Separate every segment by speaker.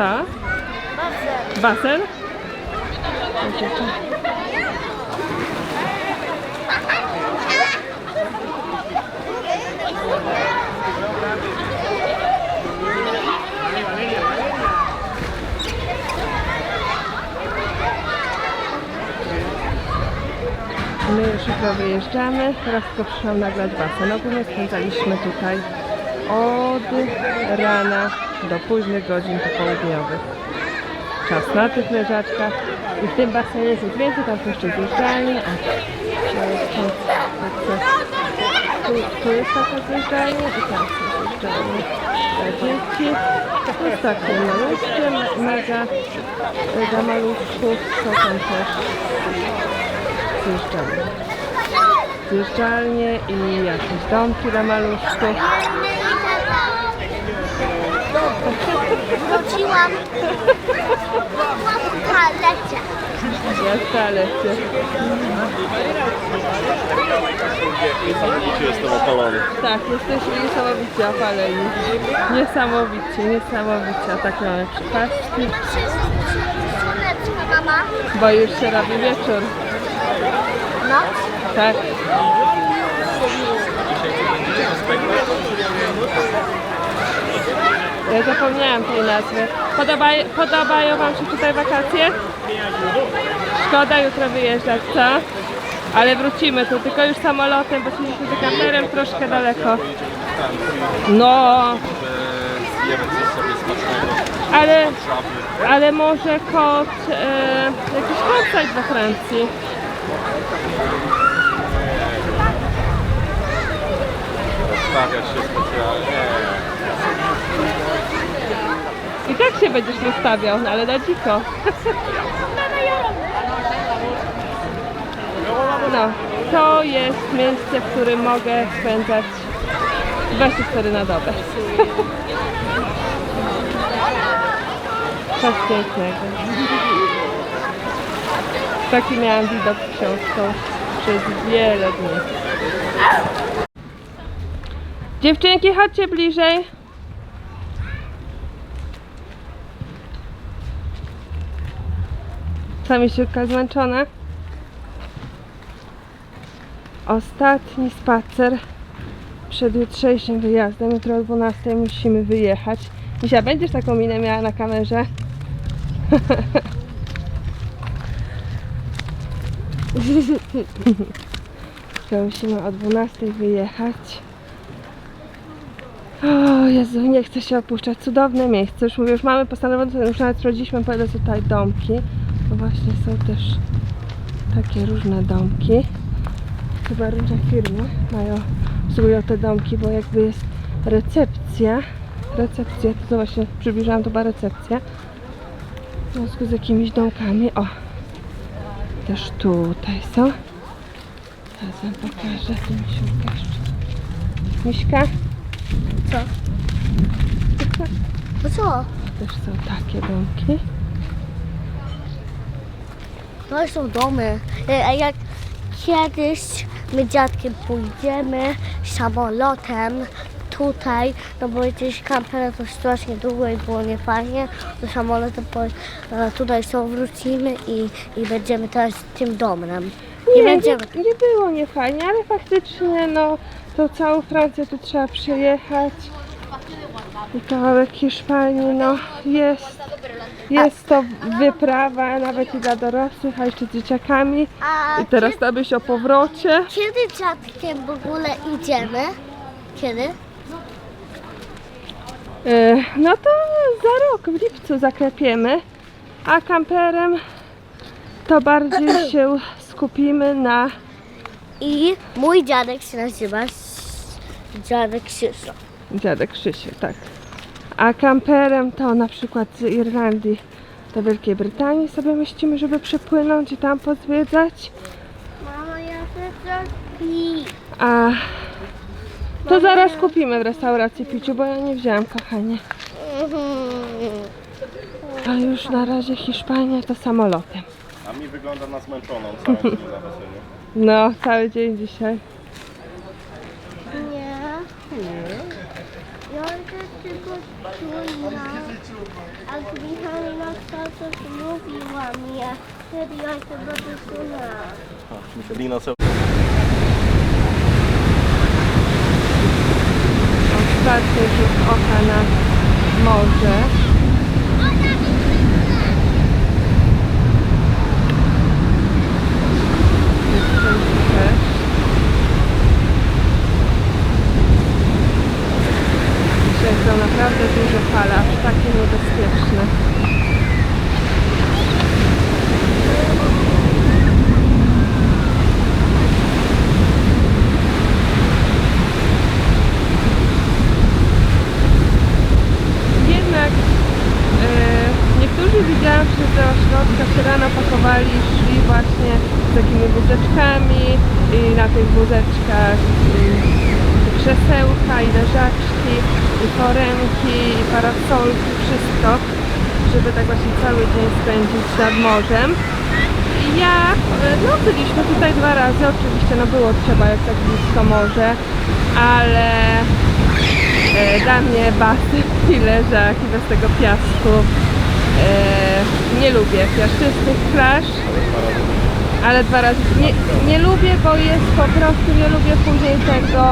Speaker 1: Basen.
Speaker 2: Basen? My już jutro wyjeżdżamy, teraz tylko przyszłam nagrać basen. Ogólnie spędzaliśmy tutaj od rana do późnych godzin popołudniowych. Czas na tych leżaczkach i w tym basenie jest już więcej, tam są jeszcze zjeżdżalnie. To jest tu, tu, jest taka zjeżdżalnia i tam są zjeżdżalnie dzieci. Jest takie malutkie, mega, dla maluszków, są tam też zjeżdżalnie. Zjeżdżalnie i jakieś domki dla maluszków.
Speaker 1: Wróciłam. Kalecie.
Speaker 2: Jest toalecie.
Speaker 3: Niesamowicie jestem opalony.
Speaker 2: Tak, jesteśmy niesamowicie opaleni. Niesamowicie, niesamowicie. A tak mamy
Speaker 1: mama.
Speaker 2: bo już się robi wieczór.
Speaker 1: No.
Speaker 2: Tak. Ja zapomniałam tej nazwy. Podoba, podobają Wam się tutaj wakacje? Szkoda jutro wyjeżdżać, co? Ale wrócimy tu, tylko już samolotem, bo szliśmy z kamperem troszkę daleko. No,
Speaker 3: coś sobie
Speaker 2: ale, ale może kot, e, jakiś website we Francji.
Speaker 3: Rozstawiać się specjalnie.
Speaker 2: I tak się będziesz wystawiał, no ale na dziko. No, to jest miejsce, w którym mogę spędzać 24 na dobę. Coś pięknego. Taki miałam widok z książką przez wiele dni. Dziewczynki, chodźcie bliżej. Sami siłka zmęczona. Ostatni spacer przed jutrzejszym wyjazdem. Jutro o 12 musimy wyjechać. Misia, będziesz taką minę miała na kamerze? To musimy o 12 wyjechać. O Jezu, nie chcę się opuszczać. Cudowne miejsce. Już mówię, już mamy postanowione, już nawet sprawdziliśmy po ile są tutaj domki. To właśnie są też takie różne domki. Chyba różne firmy mają, obsługują te domki, bo jakby jest recepcja. Recepcja, to, właśnie przybliżałam, to była recepcja. W związku z jakimiś domkami. O! Też tutaj są. Teraz wam pokażę. Tu Misiulka jeszcze. Miśka?
Speaker 1: Co? No co?
Speaker 2: Też są takie domki.
Speaker 1: To są domy. E, A jak kiedyś my dziadkiem pójdziemy samolotem tutaj, no bo gdzieś kamperem to strasznie długo i było niefajnie, to samolotem po, e, tutaj są wrócimy i, i będziemy teraz tym domem. I
Speaker 2: Nie,
Speaker 1: będziemy.
Speaker 2: nie, nie było niefajnie, ale faktycznie no to całą Francję tu trzeba przejechać. I kawałek Hiszpanii, no jest. Jest to wyprawa nawet i dla dorosłych, a jeszcze z dzieciakami.
Speaker 1: A
Speaker 2: I teraz ta myśl o powrocie.
Speaker 1: kiedy dziadkiem w ogóle idziemy? Kiedy?
Speaker 2: E, No to za rok, w lipcu zaklepiemy, a kamperem to bardziej się skupimy na
Speaker 1: I mój dziadek się nazywa dziadek Krzysztof.
Speaker 2: Dziadek Krzysiu, tak. A kamperem to na przykład z Irlandii do Wielkiej Brytanii sobie myślimy, żeby przepłynąć i tam pozwiedzać.
Speaker 1: Mamo, ja chcę coś
Speaker 2: A to zaraz kupimy w restauracji piciu, bo ja nie wzięłam, kochanie. A już na razie Hiszpania to samolotem.
Speaker 3: A mi wygląda na zmęczoną całą dzień na basenie.
Speaker 2: No, cały dzień dzisiaj.
Speaker 1: Nie. Nie. Ja chcę tylko tuna. A gwizdek Je. Wtedy ja tego dosunęłam.
Speaker 3: Michelina sobie
Speaker 2: Ostatni rzut oka na morze. Dziewczynki też. Dzisiaj są naprawdę duże fale, aż takie niebezpieczne. Jednak e, niektórzy widziałam, że do ośrodka się rano pakowali szli właśnie z takimi wózeczkami i na tych wózeczkach krzesełka i leżaczki i foremki i parasolki, wszystko, żeby tak właśnie cały dzień spędzić nad morzem. I Ja, e, no byliśmy tutaj dwa razy, oczywiście no było trzeba jak tak blisko morze, ale E, dla mnie basen i leżak i bez tego piasku. E, nie lubię piaszczystych plaż, ale dwa razy. Nie, nie lubię, bo jest po prostu, nie lubię później tego,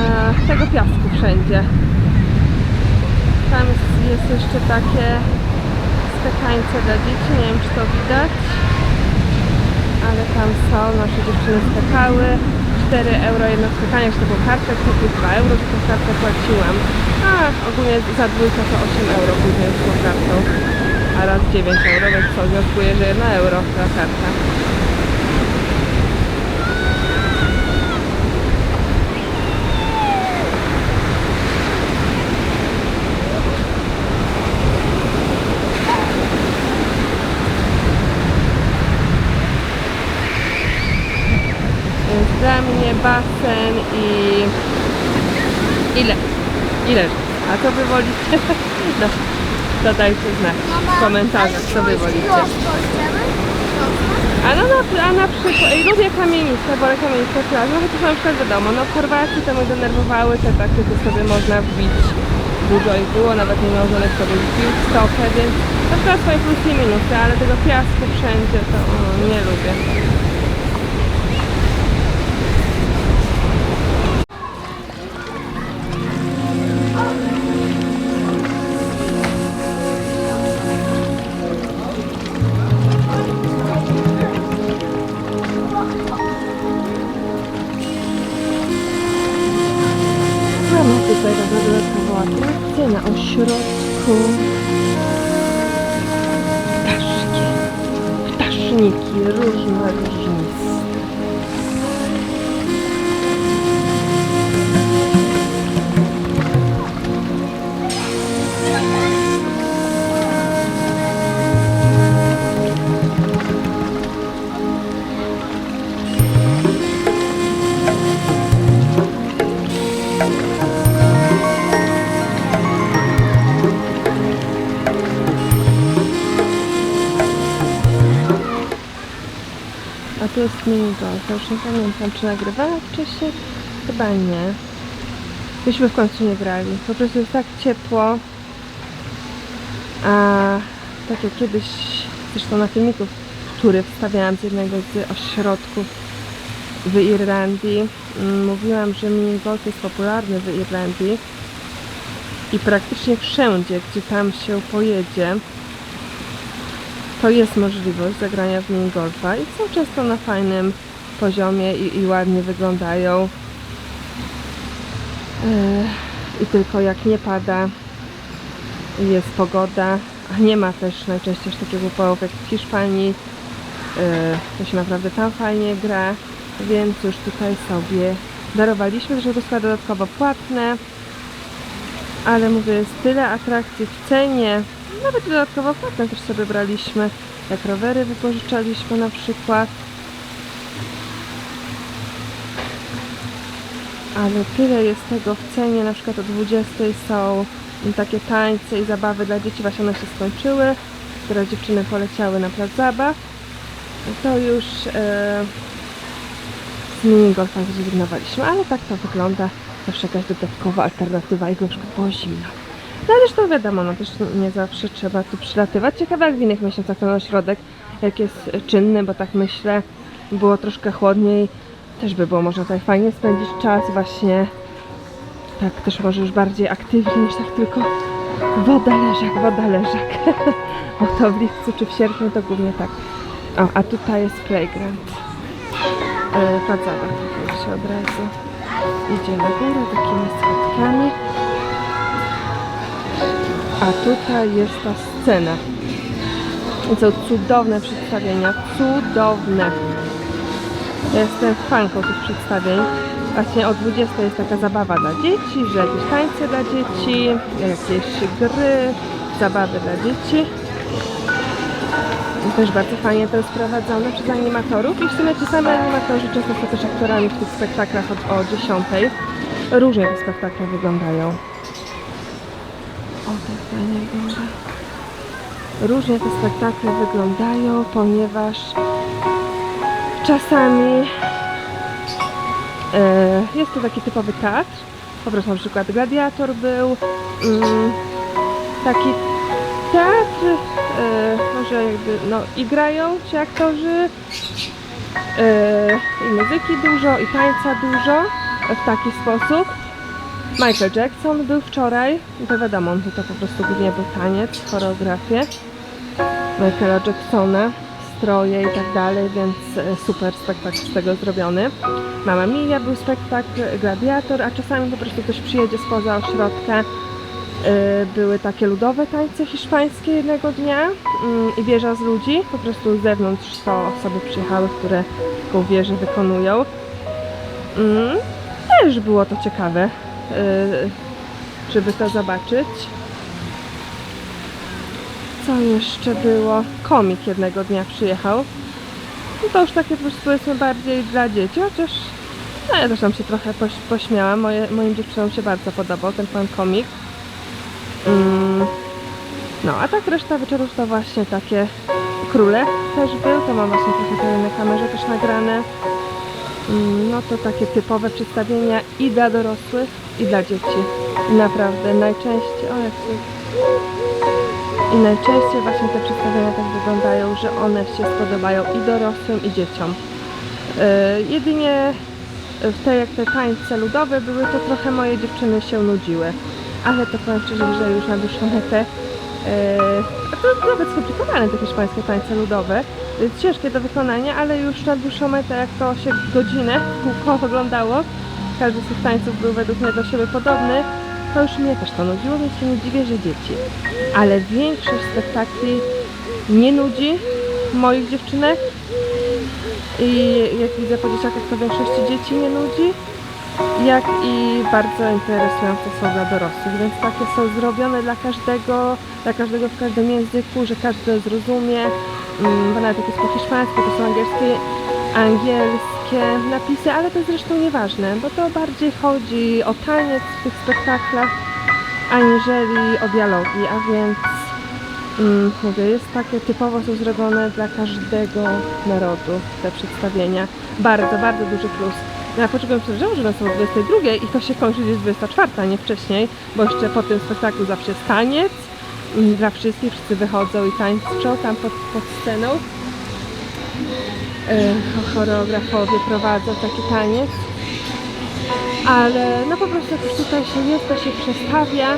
Speaker 2: e, tego piasku wszędzie. Tam jest, jeszcze takie skakańce dla dzieci, nie wiem czy to widać, ale tam są, nasze dziewczyny skakały. 4 euro jedno skakanie, jeśli to było kartę, to plus 2 euro tą kartę płaciłam. A ogólnie za dwójkę to 8 euro później z tą kartą. A raz 9 euro, więc co, wnioskuję, że 1 euro za karta. Więc dla mnie basen i... Ile? Ile? A co wy wolicie? No, to dajcie znać w komentarzach, co wy wolicie. A no na, a na przykład, i lubię kamienice, wolę kamienice plażą, chociaż na przykład wiadomo, no Chorwacji to mnie denerwowały te takie, gdzie sobie można wbić dużo ich było, nawet nie nałożonych sobie wbił w stopę, więc na przykład swoje plusy i minusy, ale tego piasku wszędzie to o, nie lubię. Jest mini golf. Ja już nie pamiętam, czy nagrywałam wcześniej? Chyba nie. Myśmy w końcu nie grali. Po prostu jest tak ciepło. A tak jak kiedyś, zresztą na filmiku, który wstawiałam z jednego z ośrodków w Irlandii, mm, mówiłam, że mini golf jest popularny w Irlandii i praktycznie wszędzie, gdzie tam się pojedzie, to jest możliwość zagrania w minigolfa i są często na fajnym poziomie i, i ładnie wyglądają. Yy, I tylko jak nie pada, jest pogoda, a nie ma też najczęściej takiego upałów jak w Hiszpanii, yy, to się naprawdę tam fajnie gra, więc już tutaj sobie darowaliśmy, że to jest dodatkowo płatne, ale mówię, jest tyle atrakcji w cenie, nawet dodatkowo płatne też sobie braliśmy, jak rowery wypożyczaliśmy na przykład. Ale tyle jest tego w cenie, na przykład o 20 są takie tańce i zabawy dla dzieci, właśnie one się skończyły, które dziewczyny poleciały na plac zabaw. To już e, z minigolfa zrezygnowaliśmy, ale tak to wygląda. Zawsze jakaś dodatkowa alternatywa, jak na przykład było zimno. No to wiadomo, no też nie zawsze trzeba tu przylatywać. Ciekawe jak w innych miesiącach ten ośrodek, jak jest czynny, bo tak myślę, było troszkę chłodniej, też by było można tutaj fajnie spędzić czas właśnie tak też może już bardziej aktywnie niż tak tylko woda leżak, woda leżak. Bo to w lipcu czy w sierpniu to głównie tak. O, a tutaj jest playground. E, plac zabaw, tutaj się od razu idzie na górę takimi schodkami. A tutaj jest ta scena. I są cudowne przedstawienia, cudowne. Ja jestem fanką tych przedstawień. Właśnie o 20 jest taka zabawa dla dzieci, że jakieś tańce dla dzieci, jakieś gry, zabawy dla dzieci. Też bardzo fajnie to jest prowadzone przez animatorów i w sumie ci sami animatorzy często są też aktorami w tych spektaklach od, o 10. Różnie te spektakle wyglądają. O, tak fajnie wygląda. Różnie te spektakle wyglądają, ponieważ czasami e, jest to taki typowy teatr. Po prostu na przykład Gladiator był. Mm, taki teatr, e, może jakby, no i grają ci aktorzy, e, i muzyki dużo, i tańca dużo, w taki sposób. Michael Jackson był wczoraj, to wiadomo, on to po prostu głównie był taniec, choreografię Michaela Jacksona, stroje i tak dalej, więc e, super spektakl z tego zrobiony. Mama Mia był spektakl, Gladiator, a czasami po prostu ktoś przyjedzie spoza ośrodka. E, Były takie ludowe tańce hiszpańskie jednego dnia mm, i wieża z ludzi, po prostu z zewnątrz to osoby przyjechały, które taką wieżę wykonują. Mm, Też było to ciekawe, żeby to zobaczyć. Co jeszcze było? Komik jednego dnia przyjechał. No to już takie powiedzmy bardziej dla dzieci, chociaż no ja też tam się trochę poś, pośmiałam. Moje, moim dziewczynom się bardzo podobał ten pan komik. Mm. No, a tak reszta wieczorów to właśnie takie króle też był. To mam właśnie trochę tutaj na kamerze też nagrane. Mm, No to takie typowe przedstawienia i dla dorosłych, i dla dzieci. Naprawdę najczęściej, o jak i najczęściej właśnie te przedstawienia tak wyglądają, że one się spodobają i dorosłym, i dzieciom. Yy, jedynie w te jak te tańce ludowe były, to trochę moje dziewczyny się nudziły. Ale to powiem szczerze, że już na dłuższą metę yy, to nawet skomplikowane te hiszpańskie tańce ludowe. Ciężkie do wykonania, ale już na dłuższą metę, jak to się godzinę w kółko oglądało, każdy z tych tańców był według mnie do siebie podobny, to już mnie też to nudziło, więc się nie dziwię, że dzieci. Ale większość spektakli nie nudzi moich dziewczynek. I jak widzę po dzieciakach, to większości dzieci nie nudzi, jak i bardzo interesujące są dla dorosłych, więc takie są zrobione dla każdego, dla każdego w każdym języku, że każdy zrozumie, Mm, bo nawet jak jest po hiszpańsku, to są angielskie, angielskie napisy, ale to zresztą nieważne, bo to bardziej chodzi o taniec w tych spektaklach, aniżeli o dialogi, a więc mm, mówię, jest takie typowo są zrobione dla każdego narodu te przedstawienia. Bardzo, bardzo duży plus. No Ja poczekam że że one są o 22 i to się kończy gdzieś 24, a nie wcześniej, bo jeszcze po tym spektaklu zawsze jest taniec mm, dla wszystkich, wszyscy wychodzą i tańczą tam pod, pod sceną. E, choreografowie prowadzą taki taniec. Ale no po prostu jak już tutaj się jest, to się przestawia.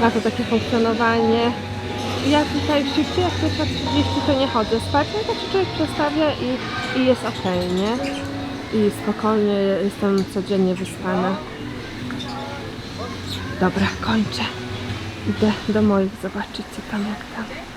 Speaker 2: Ma to takie funkcjonowanie. Ja tutaj shifcie jak pierwsza 30 to nie chodzę spać, no to się człowiek przestawia i, i jest ok, nie? I spokojnie jestem codziennie wyspana. Dobra, kończę. Idę do moich zobaczyć co tam jak tam.